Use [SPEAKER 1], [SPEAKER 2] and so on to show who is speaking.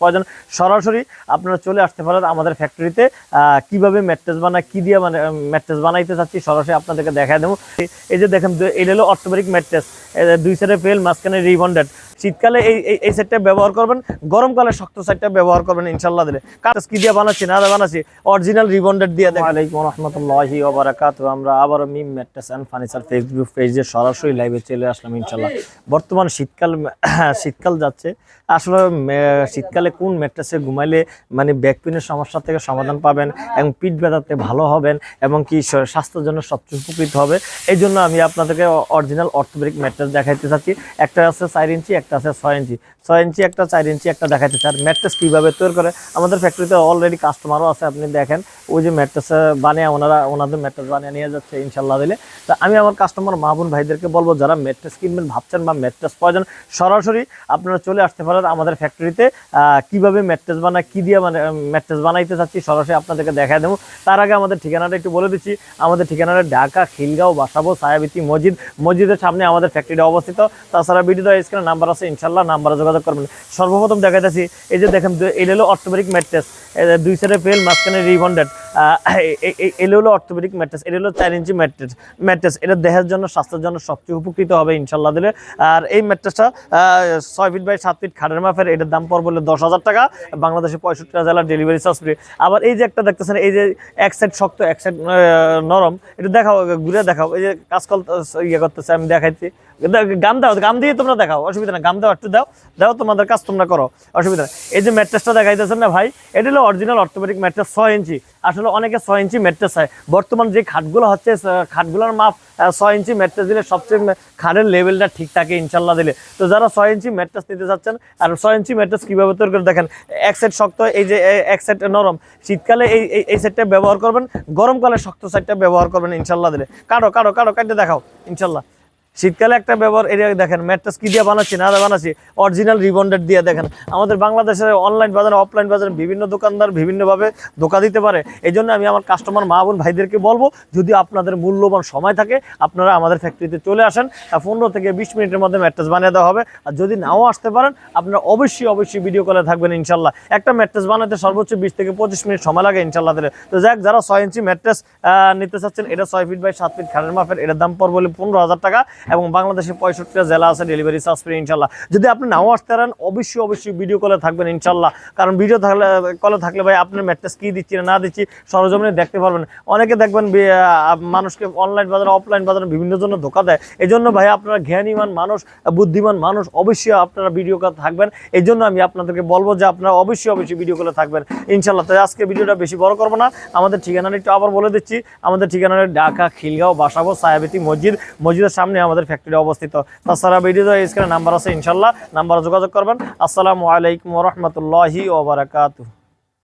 [SPEAKER 1] প্রয়োজন সরাসরি আপনারা চলে আসতে পারেন আমাদের ফ্যাক্টরিতে কীভাবে ম্যাট্রেস বানায়, কি দিয়ে মানে ম্যাট্রেস বানাইতে চাচ্ছি সরাসরি আপনাদেরকে দেখা দেবো। এই- যে দেখেন, এটা হলো অটোমেটিক ম্যাট্রেস দুই সাইডে পেল মাঝখানে রিবন্ডেড শীতকালে এই, এই- সেটটা ব্যবহার করবেন, গরমকালে শক্ত সাইডটা ব্যবহার করবেন ইনশাল্লাহ দিলে। কাজ কি দিয়ে বানাচ্ছি, না বানাচ্ছি অরিজিনাল রিবন্ডেড দিয়ে দেখেন। আলাইকুম রহমতুল্লাহি ওবারাকাত আমরা আবারও Mim mattress and furniture Facebook পেজে সরাসরি লাইভে চলে আসলাম ইনশাল্লাহ বর্তমান শীতকাল শীতকাল যাচ্ছে। আসলে শীতকালে কোন ম্যাট্রেসে ঘুমাইলে মানে ব্যাক পেনের সমস্যা থেকে সমাধান পাবেন এবং পিঠ ব্যথাতে ভালো হবেন এবং কি স্বাস্থ্যের জন্য সবচেয়ে উপকৃত হবে। এই জন্য আমি আপনাদেরকে অরিজিনাল অর্থোপেডিক ম্যাট্রেস দেখাইতে চাচ্ছি। একটা আছে চার ইঞ্চি, একটা আছে ছয় ইঞ্চি। ছয় ইঞ্চি একটা, চার ইঞ্চি একটা দেখাইতে আর ম্যাট্রেস কীভাবে তৈরি করে? আমাদের ফ্যাক্টরিতে অলরেডি কাস্টমারও আছে, আপনি দেখেন। ওই যে ম্যাট্রেস বানিয়ে ওনারা, ওনাদের ম্যাট্রেস বানিয়ে নিয়ে যাচ্ছে ইনশাল্লাহ দিলে। তা আমি আমার কাস্টমার মাহবুন ভাইদেরকে বলব, যারা ম্যাট্রেস কিনবেন, ভাবছেন বা ম্যাট্রেস প্রয়োজন, সরাসরি আপনারা চলে আসতে পারেন আমাদের ফ্যাক্টরিতে কীভাবে ম্যাট্রেস বানায়, কি দিয়ে মানে ম্যাট্রেস বানাইতে চাচ্ছি, সরাসরি আপনাদেরকে দেখায় দেবো। তার আগে আমাদের ঠিকানাটা একটু বলে দিচ্ছি। আমাদের ঠিকানাটা ঢাকা, খিলগাঁও, বাসাবো সায়াবিতি মসজিদ। মসজিদের সামনে আমাদের ফ্যাক্টরিটা অবস্থিত। তাছাড়া ভিডিও স্ক্রিনে নাম্বার আছে ইনশাল্লাহ নাম্বার করবেন। সর্বপ্রথম দেখাইতেছি, এই যে দেখেন এটা হলো অর্থোপেডিক ম্যাট্রেস দুই সাইডে পেল মাঝখানে রিবন্ডেড। এটা হলো অর্থোপেডিক ম্যাট্রেস এটা হলো চার ইঞ্চি ম্যাট্রেস ম্যাট্রেস, এটা দেহের জন্য, স্বাস্থ্যের জন্য সবচেয়ে উপকৃত হবে ইনশাল্লাহ দিলে। আর এই ম্যাট্রেসটা ছয় ফিট বাই সাত ফিট খাটের মাপের, এটার দাম পড়বে হলো দশ হাজার টাকা বাংলাদেশে পঁয়ষট্টি জেলার ডেলিভারি চার্জ ফ্রি আবার এই যে একটা দেখতেছেন, এই যে এক সাইড শক্ত, এক সাইড নরম, এটা দেখাও, ঘুরে দেখাও, এই যে কাজকল ইয়ে করতেছে, আমি দেখাইছি। গাম দাও, গাম দিয়ে তোমরা দেখাও, অসুবিধা না গাম দাও, একটু দাও দাও, তোমাদের কাজ তোমরা করো, অসুবিধা এই যে ম্যাট্রেসটা দেখাইতেছেন না ভাই, এটা হলো অরিজিনাল অর্থোপেডিক ম্যাট্রেস, ছয় ইঞ্চি। আসলে অনেকে ছয় ইঞ্চি ম্যাট্রেস হয় বর্তমান যে খাটগুলো হচ্ছে খাটগুলোর মাপ ছয় ইঞ্চি ম্যাট্রেস দিলে সবচেয়ে খাটের লেভেলটা ঠিক থাকে ইনশাল্লাহ দিলে। তো যারা ছয় ইঞ্চি ম্যাট্রেস নিতে চাচ্ছেন, আর ছয় ইঞ্চি ম্যাট্রেস কীভাবে তৈরি করে দেখেন, এক সাইড শক্ত, এই যে এক সাইড নরম। শীতকালে এই, এই- সাইডটা ব্যবহার করবেন, গরমকালে শক্ত সাইডটা ব্যবহার করবেন ইনশাল্লাহ দিলে। কাটো কাটো কাটো, কাটে দেখাও ইনশাল্লাহ শীতকালে একটা ব্যবহার এটা দেখেন, ম্যাট্রেস কি দিয়ে বানাচ্ছি, না বানাচ্ছি অরিজিনাল রিবন্ডেড দিয়ে দেখেন। আমাদের বাংলাদেশের অনলাইন বাজারে অফলাইন বাজারে বিভিন্ন দোকানদার বিভিন্নভাবে ধোকা দিতে পারে। এই জন্য আমি আমার কাস্টমার মা বোন, ভাইদেরকে বলব, যদি আপনাদের মূল্যবান সময় থাকে, আপনারা আমাদের ফ্যাক্টরিতে চলে আসেন পনেরো থেকে বিশ মিনিটের মধ্যে ম্যাট্রেস বানিয়ে দেওয়া হবে। আর যদি নাও আসতে পারেন, আপনারা অবশ্যই অবশ্যই ভিডিও কলে থাকবেন, ইনশাল্লাহ। একটা ম্যাট্রেস বানাতে সর্বোচ্চ বিশ থেকে পঁচিশ মিনিট সময় লাগে, ইনশাল্লাহ তো যাক, যারা ছয় ইঞ্চি ম্যাট্রেস নিতে চাচ্ছেন, এটা ছয় ফিট বাই সাত ফিট খাটের মাপের, এটার দাম পড়বে হলো পনেরো হাজার টাকা। এবং বাংলাদেশে পঁয়ষট্টিটা জেলা আছে ডেলিভারি চার্জ ফ্রি ইনশাল্লাহ যদি আপনি নাও আসতে পারেন, অবশ্যই অবশ্যই ভিডিও কলে থাকবেন ইনশাল্লাহ কারণ ভিডিও থাকলে কলে থাকলে ভাই আপনার ম্যাট্রেস কি দিচ্ছি না দিচ্ছি সরজমিনে দেখতে পারবেন। অনেকে দেখবেন মানুষকে অনলাইন বাজারে অফলাইন বাজারে বিভিন্ন জন্য ধোকা দেয়। এই জন্য ভাই আপনারা জ্ঞানীমান মানুষ, বুদ্ধিমান মানুষ, অবশ্যই আপনারা ভিডিও কলে থাকবেন। এই জন্য আমি আপনাদেরকে বলব যে আপনারা অবশ্যই অবশ্যই ভিডিও কলে থাকবেন। ইনশাল্লাহ তাই আজকে ভিডিওটা বেশি বড় করব না। আমাদের ঠিকানাটা একটু আবার বলে দিচ্ছি। আমাদের ঠিকানাটা ঢাকা, খিলগাঁও বাসাবো সায়াবিতি মসজিদ। মসজিদের সামনে আমাদের ফ্যাক্টরি অবস্থিত। তাছাড়া ভিডিও স্ক্রিনে নাম্বার আছে, ইনশাল্লাহ নাম্বার যোগাযোগ করবেন। আসসালামু আলাইকুম রহমতুল্লাহি ওবরাকাতু